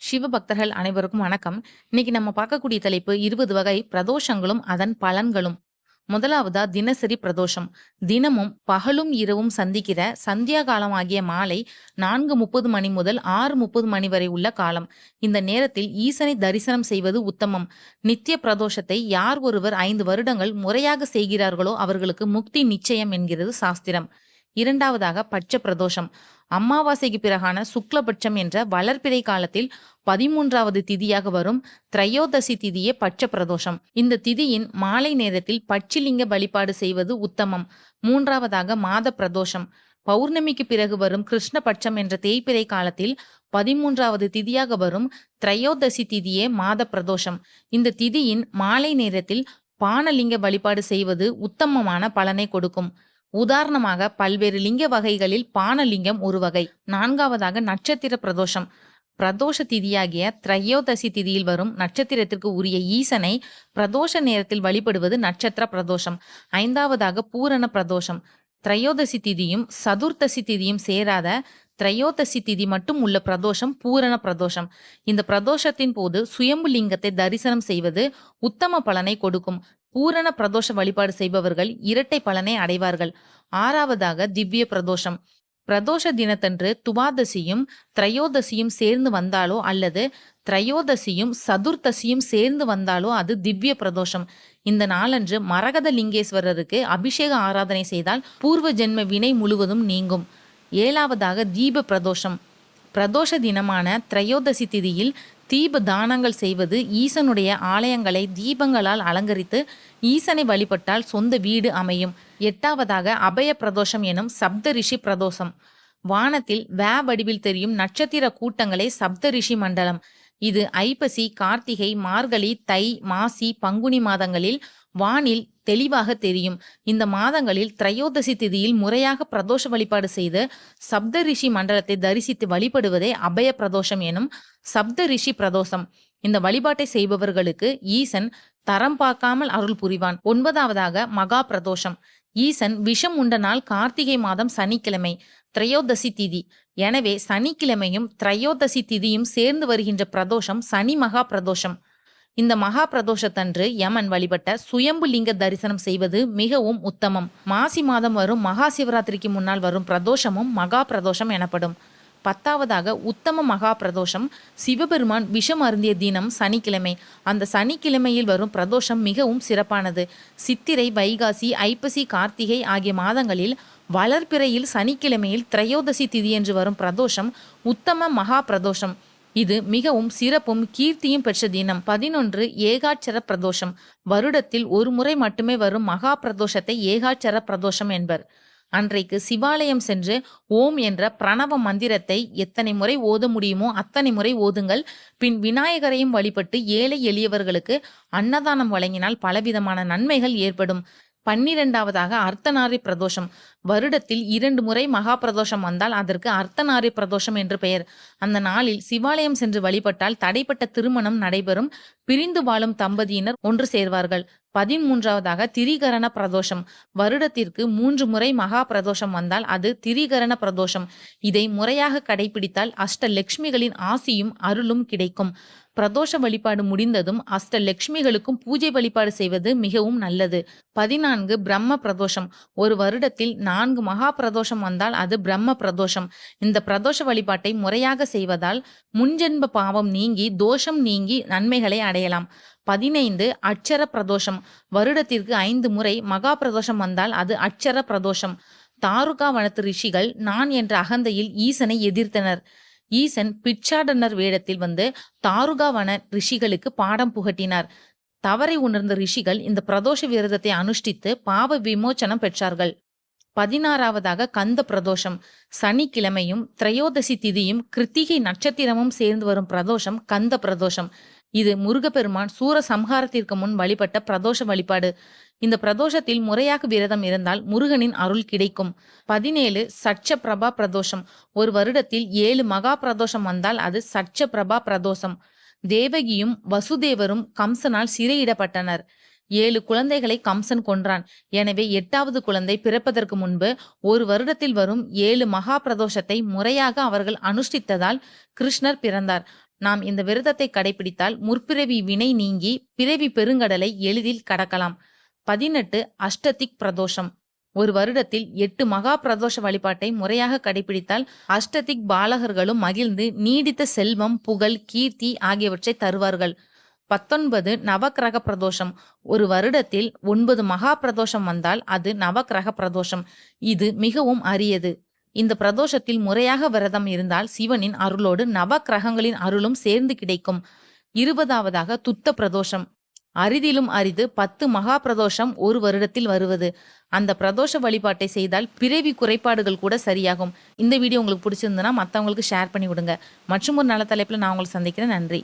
சிவபக்தர்கள் அனைவருக்கும் வணக்கம். இன்னைக்கு நம்ம பார்க்கக்கூடிய தலைப்பு 20 வகை பிரதோஷங்களும், அதன் பலன்களும். முதலாவதா தினசரி பிரதோஷம். தினமும் பகலும், இரவும் சந்திக்கிற சந்தியா ஆகிய மாலை 4:30 மணி முதல் 6:30 மணி வரை உள்ள காலம். இந்த நேரத்தில் ஈசனை தரிசனம் செய்வது உத்தமம். நித்திய பிரதோஷத்தை யார் ஒருவர் ஐந்து வருடங்கள் முறையாக செய்கிறார்களோ அவர்களுக்கு முக்தி நிச்சயம் என்கிறது சாஸ்திரம். இரண்டாவதாக பட்ச பிரதோஷம். அமாவாசைக்கு பிறகான சுக்லபட்சம் என்ற வளர்பிறை காலத்தில் 13வது திதியாக வரும் திரையோதசி திதியே பட்ச பிரதோஷம். இந்த திதியின் மாலை நேரத்தில் பட்சிலிங்க வழிபாடு செய்வது உத்தமம். மூன்றாவதாக மாத பிரதோஷம். பௌர்ணமிக்கு பிறகு வரும் கிருஷ்ணபட்சம் என்ற தேய்பிறை காலத்தில் 13வது திதியாக வரும் திரையோதசி திதியே மாத பிரதோஷம். இந்த திதியின் மாலை நேரத்தில் பானலிங்க வழிபாடு செய்வது உத்தமமான பலனை கொடுக்கும். உதாரணமாக பல்வேறு லிங்க வகைகளில் பானலிங்கம் ஒரு வகை. நான்காவதாக நட்சத்திர பிரதோஷம். பிரதோஷ திதியாகிய திரையோதசி திதியில் வரும் நட்சத்திரத்திற்கு உரிய ஈசனை பிரதோஷ நேரத்தில் வழிபடுவது நட்சத்திர பிரதோஷம். ஐந்தாவதாக பூரண பிரதோஷம். திரையோதசி திதியும், சதுர்த்தசி திதியும் சேராத திரையோதசி திதி மட்டும் உள்ள பிரதோஷம் பூரண பிரதோஷம். இந்த பிரதோஷத்தின் போது சுயம்பு லிங்கத்தை தரிசனம் செய்வது உத்தம பலனை கொடுக்கும். பூரண பிரதோஷ வழிபாடு செய்பவர்கள் இரட்டை பலனை அடைவார்கள். ஆறாவதாக திவ்ய பிரதோஷம். பிரதோஷ தினத்தன்று துவாதசியும், திரையோதசியும் சேர்ந்து வந்தாலோ அல்லது திரையோதசியும், சதுர்த்தசியும் சேர்ந்து வந்தாலோ அது திவ்ய பிரதோஷம். இந்த நாளன்று மரகத லிங்கேஸ்வரருக்கு அபிஷேக ஆராதனை செய்தால் பூர்வ ஜென்ம வினை முழுவதும் நீங்கும். ஏழாவதாக தீப பிரதோஷம். பிரதோஷ தினமான திரையோதசி திதியில் தீப தானங்கள் செய்வது ஈசனுடைய ஆலயங்களை தீபங்களால் அலங்கரித்து ஈசனை வழிபட்டால் சொந்த வீடு அமையும். எட்டாவதாக அபய பிரதோஷம் எனும் சப்த ரிஷி பிரதோஷம். வானத்தில் வே வடிவில் தெரியும் நட்சத்திர கூட்டங்களே சப்த ரிஷி மண்டலம். இது ஐப்பசி, கார்த்திகை, மார்கழி, தை, மாசி, பங்குனி மாதங்களில் வானில் தெளிவாக தெரியும். இந்த மாதங்களில் திரையோதசி திதியில் முறையாக பிரதோஷ வழிபாடு செய்து சப்த ரிஷி மண்டலத்தை தரிசித்து வழிபடுவதே அபய பிரதோஷம் எனும் சப்த ரிஷி பிரதோஷம். இந்த வழிபாட்டை செய்பவர்களுக்கு ஈசன் தரம் பார்க்காமல் அருள் புரிவான். ஒன்பதாவதாக மகா பிரதோஷம். ஈசன் விஷம் உண்ட நாள் கார்த்திகை மாதம் சனிக்கிழமை திரையோதசி திதி. எனவே சனிக்கிழமையும் திரையோதசி திதியும் சேர்ந்து வருகின்ற பிரதோஷம் சனி மகா பிரதோஷம். இந்த மகா பிரதோஷத்தன்று யமன் வழிபட்ட சுயம்பு லிங்க தரிசனம் செய்வது மிகவும் உத்தமம். மாசி மாதம் வரும் மகா சிவராத்திரிக்கு முன்னால் வரும் பிரதோஷமும் மகா பிரதோஷம் எனப்படும். பத்தாவதாக உத்தம மகா பிரதோஷம். சிவபெருமான் விஷம் அருந்திய தினம் சனிக்கிழமை. அந்த சனிக்கிழமையில் வரும் பிரதோஷம் மிகவும் சிறப்பானது. சித்திரை, வைகாசி, ஐப்பசி, கார்த்திகை ஆகிய மாதங்களில் வளர்பிறையில் சனிக்கிழமையில் திரையோதசி திதியன்று வரும் பிரதோஷம் உத்தம மகா பிரதோஷம். இது மிகவும் சிறப்பும் கீர்த்தியும் பெற்ற தினம். பதினொன்று ஏகாட்சர பிரதோஷம். வருடத்தில் ஒரு முறை மட்டுமே வரும் மகா பிரதோஷத்தை ஏகாட்சர பிரதோஷம் என்பர். அன்றைக்கு சிவாலயம் சென்று ஓம் என்ற பிரணவ மந்திரத்தை எத்தனை முறை ஓத முடியுமோ அத்தனை முறை ஓதுங்கள். பின் விநாயகரையும் வழிபட்டு ஏழை எளியவர்களுக்கு அன்னதானம் வழங்கினால் பலவிதமான நன்மைகள் ஏற்படும். பன்னிரெண்டாவதாக அர்த்தநாரி பிரதோஷம். வருடத்தில் இரண்டு முறை மகா பிரதோஷம் வந்தால் அதற்கு அர்த்தநாரி பிரதோஷம் என்று பெயர். அந்த நாளில் சிவாலயம் சென்று வழிபட்டால் தடைப்பட்ட திருமணம் நடைபெறும். பிரிந்து வாழும் தம்பதியினர் ஒன்று சேர்வார்கள். பதிமூன்றாவதாக திரிகரண பிரதோஷம். வருடத்திற்கு மூன்று முறை மகா பிரதோஷம் வந்தால் அது திரிகரண பிரதோஷம். இதை முறையாக கடைபிடித்தால் அஷ்ட லட்சுமிகளின் ஆசியும் அருளும் கிடைக்கும். பிரதோஷ வழிபாடு முடிந்ததும் அஷ்டலட்சுமிகளுக்கும் பூஜை வழிபாடு செய்வது மிகவும் நல்லது. பதினான்கு பிரம்ம பிரதோஷம். ஒரு வருடத்தில் நான்கு மகா பிரதோஷம் வந்தால் அது பிரம்ம பிரதோஷம். இந்த பிரதோஷ வழிபாட்டை முறையாக செய்வதால் முன்ஜென்ப பாவம் நீங்கி தோஷம் நீங்கி நன்மைகளை அடையலாம். பதினைந்து அட்சர பிரதோஷம். வருடத்திற்கு ஐந்து முறை மகா பிரதோஷம் வந்தால் அது அட்சர பிரதோஷம். தாருகா வனத்து ரிஷிகள் நான் என்ற அகந்தையில் ஈசனை எதிர்த்தனர். ஈசன் பிட்சாடனர் வேடத்தில் வந்து தாருகா வன ரிஷிகளுக்கு பாடம் புகட்டினார். தவறை உணர்ந்த ரிஷிகள் இந்த பிரதோஷ விரதத்தை அனுஷ்டித்து பாவ விமோசனம் பெற்றார்கள். பதினாறாவதாக கந்த பிரதோஷம். சனிக்கிழமையும் திரையோதசி திதியும் கிருத்திகை நட்சத்திரமும் சேர்ந்து வரும் பிரதோஷம் கந்த பிரதோஷம். இது முருகப்பெருமான் சூரசம்ஹாரத்திற்கு முன் வழிபட்ட பிரதோஷ வழிபாடு. இந்த பிரதோஷத்தில் முறையாக விரதம் இருந்தால் முருகனின் அருள் கிடைக்கும். பதினேழு சட்ச பிரபா பிரதோஷம். ஒரு வருடத்தில் ஏழு மகா பிரதோஷம் வந்தால் அது சட்ச பிரபா பிரதோஷம். தேவகியும் வசுதேவரும் கம்சனால் சிறையிடப்பட்டனர். ஏழு குழந்தைகளை கம்சன் கொன்றான். எனவே எட்டாவது குழந்தை பிறப்பதற்கு முன்பு ஒரு வருடத்தில் வரும் ஏழு மகா பிரதோஷத்தை முறையாக அவர்கள் அனுஷ்டித்ததால் கிருஷ்ணர் பிறந்தார். நாம் இந்த விரதத்தை கடைபிடித்தால் முற்பிறவி வினை நீங்கி பிறவி பெருங்கடலை எளிதில் கடக்கலாம் பதினெட்டு அஷ்டதிக் பிரதோஷம் ஒரு வருடத்தில் எட்டு மகா பிரதோஷ வழிபாட்டை முறையாக கடைபிடித்தால் அஷ்டதிக் பாலகர்களும் மகிழ்ந்து நீடித்த செல்வம் புகழ் கீர்த்தி ஆகியவற்றை தருவார்கள் பத்தொன்பது நவக்கிரக பிரதோஷம் ஒரு வருடத்தில் ஒன்பது மகா பிரதோஷம் வந்தால் அது நவக்கிரக பிரதோஷம் இது மிகவும் அரியது. இந்த பிரதோஷத்தில் முறையாக விரதம் இருந்தால் சிவனின் அருளோடு நவக்கிரகங்களின் அருளும் சேர்ந்து கிடைக்கும். இருபதாவதாக துத்த பிரதோஷம் அரிதிலும் அரிது பத்து மகா பிரதோஷம் ஒரு வருடத்தில் வருவது. அந்த பிரதோஷ வழிபாட்டை செய்தால் பிறவி குறைபாடுகள் கூட சரியாகும். இந்த வீடியோ உங்களுக்கு பிடிச்சிருந்ததுன்னா மற்றவங்களுக்கு ஷேர் பண்ணி விடுங்க. மற்றும் ஒரு நல்ல தலைப்பில் நான் உங்களை சந்திக்கிறேன். நன்றி.